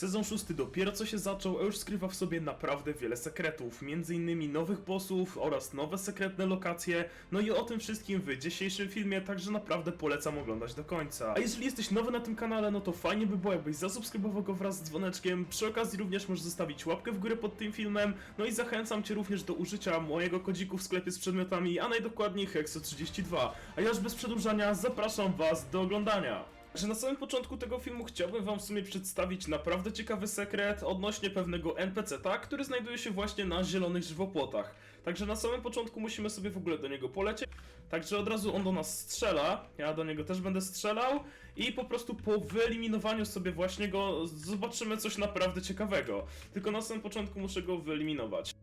Sezon szósty dopiero co się zaczął, a już skrywa w sobie naprawdę wiele sekretów, m.in. nowych bossów oraz nowe sekretne lokacje, no i o tym wszystkim w dzisiejszym filmie, także naprawdę polecam oglądać do końca. A jeżeli jesteś nowy na tym kanale, no to fajnie by było jakbyś zasubskrybował go wraz z dzwoneczkiem, przy okazji również możesz zostawić łapkę w górę pod tym filmem, no i zachęcam cię również do użycia mojego kodziku w sklepie z przedmiotami, a najdokładniej Hexo32. A ja już bez przedłużania zapraszam was do oglądania. Że na samym początku tego filmu chciałbym wam w sumie przedstawić naprawdę ciekawy sekret odnośnie pewnego NPC-ta, który znajduje się właśnie na zielonych żywopłotach. Także na samym początku musimy sobie w ogóle do niego polecieć. Także od razu on do nas strzela, ja do niego też będę strzelał i po prostu po wyeliminowaniu sobie właśnie go zobaczymy coś naprawdę ciekawego. Tylko na samym początku muszę go wyeliminować.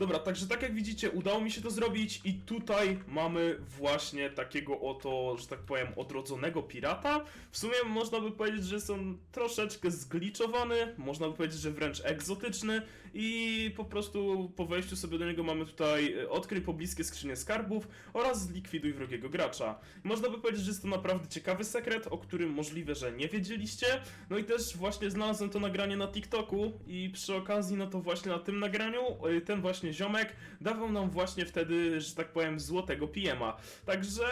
Dobra, także tak jak widzicie, udało mi się to zrobić i tutaj mamy właśnie takiego oto, że tak powiem, odrodzonego pirata. W sumie można by powiedzieć, że jest on troszeczkę zgliczowany, można by powiedzieć, że wręcz egzotyczny i po prostu po wejściu sobie do niego mamy tutaj e, odkryj pobliskie skrzynie skarbów oraz zlikwiduj wrogiego gracza. Można by powiedzieć, że jest to naprawdę ciekawy sekret, o którym możliwe, że nie wiedzieliście. No i też właśnie znalazłem to nagranie na TikToku i przy okazji, no to właśnie na tym nagraniu e, ten właśnie ziomek dawał nam właśnie wtedy, że tak powiem, złotego PM-a. Także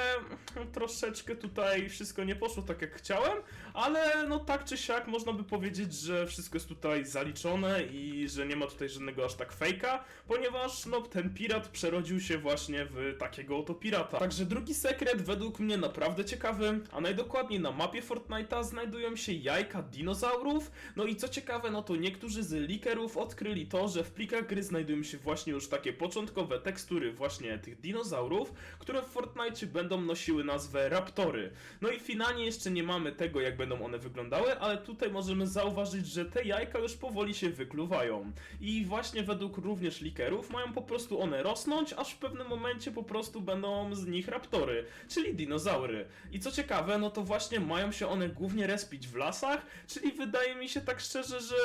mm, troszeczkę tutaj wszystko nie poszło tak jak chciałem, ale no tak czy siak można by powiedzieć, że wszystko jest tutaj zaliczone i że nie ma tutaj żadnego aż tak fejka, ponieważ no ten pirat przerodził się właśnie w takiego oto pirata. Także drugi sekret według mnie naprawdę ciekawy, a najdokładniej na mapie Fortnite'a znajdują się jajka dinozaurów, no i co ciekawe, no to niektórzy z leakerów odkryli to, że w plikach gry znajdują się właśnie już takie początkowe tekstury właśnie tych dinozaurów, które w Fortnite będą nosiły nazwę Raptory. No i finalnie jeszcze nie mamy tego, jak będą one wyglądały, ale tutaj możemy zauważyć, że te jajka już powoli się wykluwają. I właśnie według również likerów mają po prostu one rosnąć, aż w pewnym momencie po prostu będą z nich raptory, czyli dinozaury. I co ciekawe, no to właśnie mają się one głównie respić w lasach, czyli wydaje mi się tak szczerze, że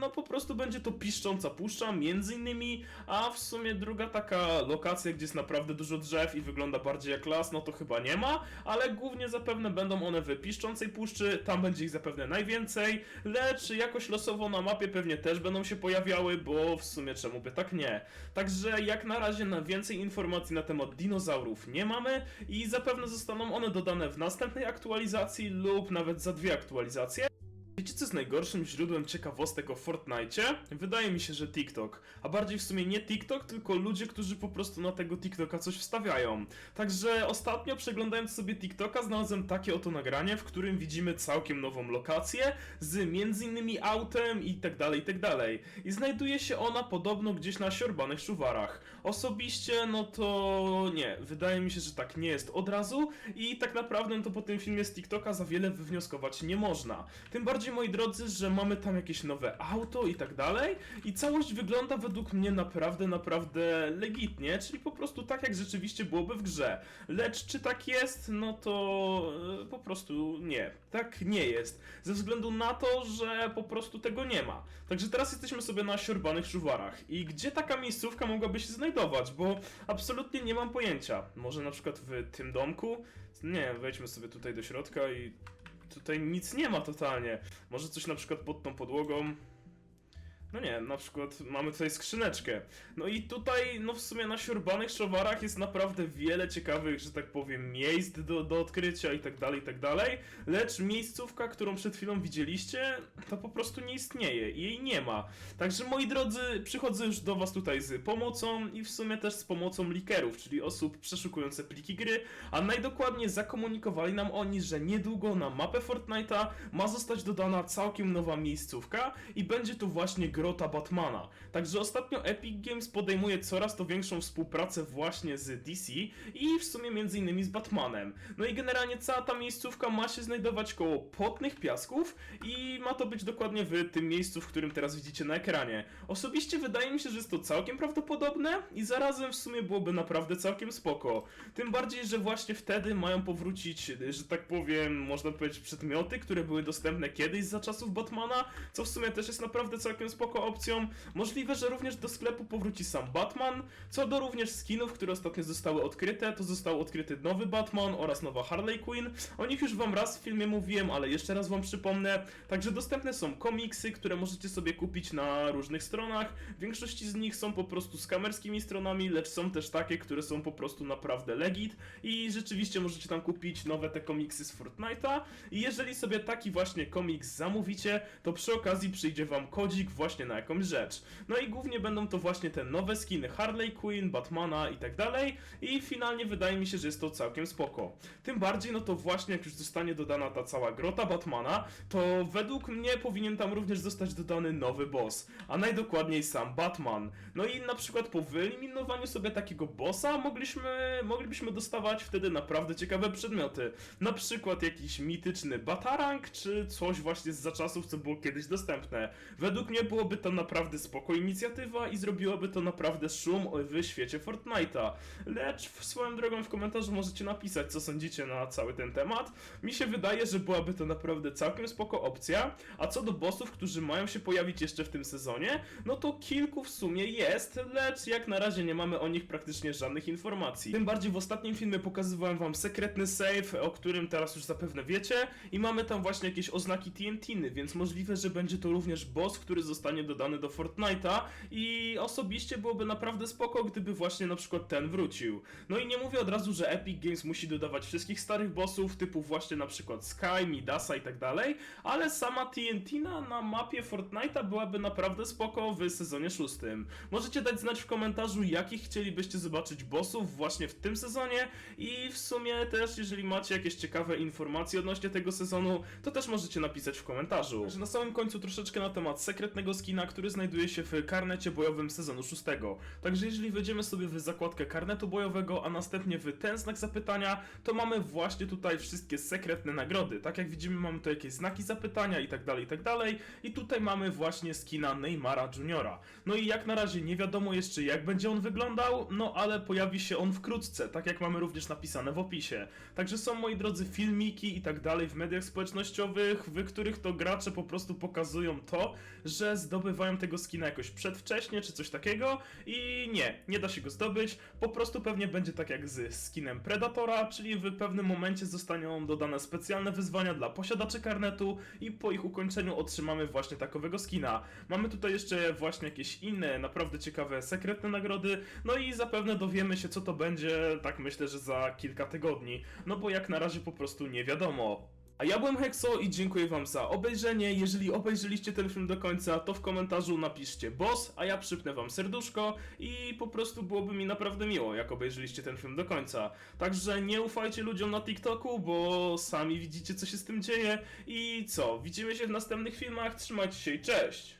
no po prostu będzie to piszcząca puszcza, między innymi, a w sumie druga taka lokacja, gdzie jest naprawdę dużo drzew i wygląda bardziej jak las, no to chyba nie ma, ale głównie zapewne będą one w piszczącej puszczy, tam będzie ich zapewne najwięcej, lecz jakoś losowo na mapie pewnie też będą się pojawiały, bo w sumie czemu by tak nie. Także jak na razie na więcej informacji na temat dinozaurów nie mamy i zapewne zostaną one dodane w następnej aktualizacji lub nawet za dwie aktualizacje. Wiecie co jest najgorszym źródłem ciekawostek o Fortnite? Wydaje mi się, że TikTok. A bardziej w sumie nie TikTok, tylko ludzie, którzy po prostu na tego TikToka coś wstawiają. Także ostatnio przeglądając sobie TikToka znalazłem takie oto nagranie, w którym widzimy całkiem nową lokację z między innymi autem i tak dalej, i tak dalej. I znajduje się ona podobno gdzieś na siorbanych szuwarach. Osobiście, no to nie. Wydaje mi się, że tak nie jest od razu i tak naprawdę to po tym filmie z TikToka za wiele wywnioskować nie można. Tym bardziej, moi drodzy, że mamy tam jakieś nowe auto i tak dalej i całość wygląda według mnie naprawdę, naprawdę legitnie, czyli po prostu tak, jak rzeczywiście byłoby w grze. Lecz czy tak jest? No to e, po prostu nie. Tak nie jest. Ze względu na to, że po prostu tego nie ma. Także teraz jesteśmy sobie na siorbanych szuwarach. I gdzie taka miejscówka mogłaby się znajdować? Bo absolutnie nie mam pojęcia. Może na przykład w tym domku? Nie, wejdźmy sobie tutaj do środka i tutaj nic nie ma totalnie. Może coś na przykład pod tą podłogą. No nie, na przykład mamy tutaj skrzyneczkę. No i tutaj, no w sumie na siurbanych szowarach jest naprawdę wiele ciekawych, że tak powiem, miejsc do, do odkrycia i tak dalej, i tak dalej. Lecz miejscówka, którą przed chwilą widzieliście, to po prostu nie istnieje i jej nie ma. Także moi drodzy, przychodzę już do was tutaj z pomocą i w sumie też z pomocą likerów, czyli osób przeszukujących pliki gry, a najdokładniej zakomunikowali nam oni, że niedługo na mapę Fortnite'a ma zostać dodana całkiem nowa miejscówka i będzie to właśnie grota Batmana. Także ostatnio Epic Games podejmuje coraz to większą współpracę właśnie z DC i w sumie między innymi z Batmanem. No i generalnie cała ta miejscówka ma się znajdować koło potnych piasków i ma to być dokładnie w tym miejscu, w którym teraz widzicie na ekranie. Osobiście wydaje mi się, że jest to całkiem prawdopodobne i zarazem w sumie byłoby naprawdę całkiem spoko. Tym bardziej, że właśnie wtedy mają powrócić, że tak powiem, można powiedzieć przedmioty, które były dostępne kiedyś za czasów Batmana, co w sumie też jest naprawdę całkiem spoko spoko opcją. Możliwe, że również do sklepu powróci sam Batman. Co do również skinów, które ostatnio zostały odkryte, to został odkryty nowy Batman oraz nowa Harley Quinn. O nich już wam raz w filmie mówiłem, ale jeszcze raz wam przypomnę. Także dostępne są komiksy, które możecie sobie kupić na różnych stronach. W większości z nich są po prostu skamerskimi stronami, lecz są też takie, które są po prostu naprawdę legit i rzeczywiście możecie tam kupić nowe te komiksy z Fortnite'a i jeżeli sobie taki właśnie komiks zamówicie, to przy okazji przyjdzie wam kodzik właśnie na jakąś rzecz. No i głównie będą to właśnie te nowe skiny Harley Quinn, Batmana i tak dalej i finalnie wydaje mi się, że jest to całkiem spoko. Tym bardziej, no to właśnie jak już zostanie dodana ta cała grota Batmana, to według mnie powinien tam również zostać dodany nowy boss, a najdokładniej sam Batman. No i na przykład po wyeliminowaniu sobie takiego bossa mogliśmy, moglibyśmy dostawać wtedy naprawdę ciekawe przedmioty. Na przykład jakiś mityczny Batarang, czy coś właśnie z za czasów, co było kiedyś dostępne. Według mnie byłoby to naprawdę spoko inicjatywa i zrobiłoby to naprawdę szum w świecie Fortnite'a. Lecz swoją drogą w komentarzu możecie napisać, co sądzicie na cały ten temat. Mi się wydaje, że byłaby to naprawdę całkiem spoko opcja. A co do bossów, którzy mają się pojawić jeszcze w tym sezonie, no to kilku w sumie jest, lecz jak na razie nie mamy o nich praktycznie żadnych informacji. Tym bardziej w ostatnim filmie pokazywałem wam sekretny save, o którym teraz już zapewne wiecie i mamy tam właśnie jakieś oznaki TNT-ny, więc możliwe, że będzie to również boss, który zostanie dodany do Fortnite'a i osobiście byłoby naprawdę spoko, gdyby właśnie na przykład ten wrócił. No i nie mówię od razu, że Epic Games musi dodawać wszystkich starych bossów, typu właśnie na przykład Sky, Midasa i tak dalej, ale sama TNT na, na mapie Fortnite'a byłaby naprawdę spoko w sezonie szóstym. Możecie dać znać w komentarzu, jakich chcielibyście zobaczyć bossów właśnie w tym sezonie i w sumie też, jeżeli macie jakieś ciekawe informacje odnośnie tego sezonu, to też możecie napisać w komentarzu. Na samym końcu troszeczkę na temat sekretnego skina, który znajduje się w karnecie bojowym sezonu szóstego. Także jeżeli wejdziemy sobie w zakładkę karnetu bojowego, a następnie w ten znak zapytania, to mamy właśnie tutaj wszystkie sekretne nagrody. Tak jak widzimy, mamy tu jakieś znaki zapytania i tak dalej, i tak dalej. I tutaj mamy właśnie skina Neymara Juniora. No i jak na razie nie wiadomo jeszcze jak będzie on wyglądał, no ale pojawi się on wkrótce, tak jak mamy również napisane w opisie. Także są moi drodzy filmiki i tak dalej w mediach społecznościowych, w których to gracze po prostu pokazują to, że zdobywają tego skina jakoś przedwcześnie czy coś takiego i nie, nie da się go zdobyć, po prostu pewnie będzie tak jak z skinem Predatora, czyli w pewnym momencie zostaną dodane specjalne wyzwania dla posiadaczy karnetu i po ich ukończeniu otrzymamy właśnie takowego skina. Mamy tutaj jeszcze właśnie jakieś inne, naprawdę ciekawe, sekretne nagrody, no i zapewne dowiemy się co to będzie, tak myślę, że za kilka tygodni, no bo jak na razie po prostu nie wiadomo. A ja byłem Hexo i dziękuję wam za obejrzenie. Jeżeli obejrzeliście ten film do końca, to w komentarzu napiszcie boss, a ja przypnę wam serduszko i po prostu byłoby mi naprawdę miło, jak obejrzeliście ten film do końca. Także nie ufajcie ludziom na TikToku, bo sami widzicie co się z tym dzieje. I co, widzimy się w następnych filmach, trzymajcie się i cześć!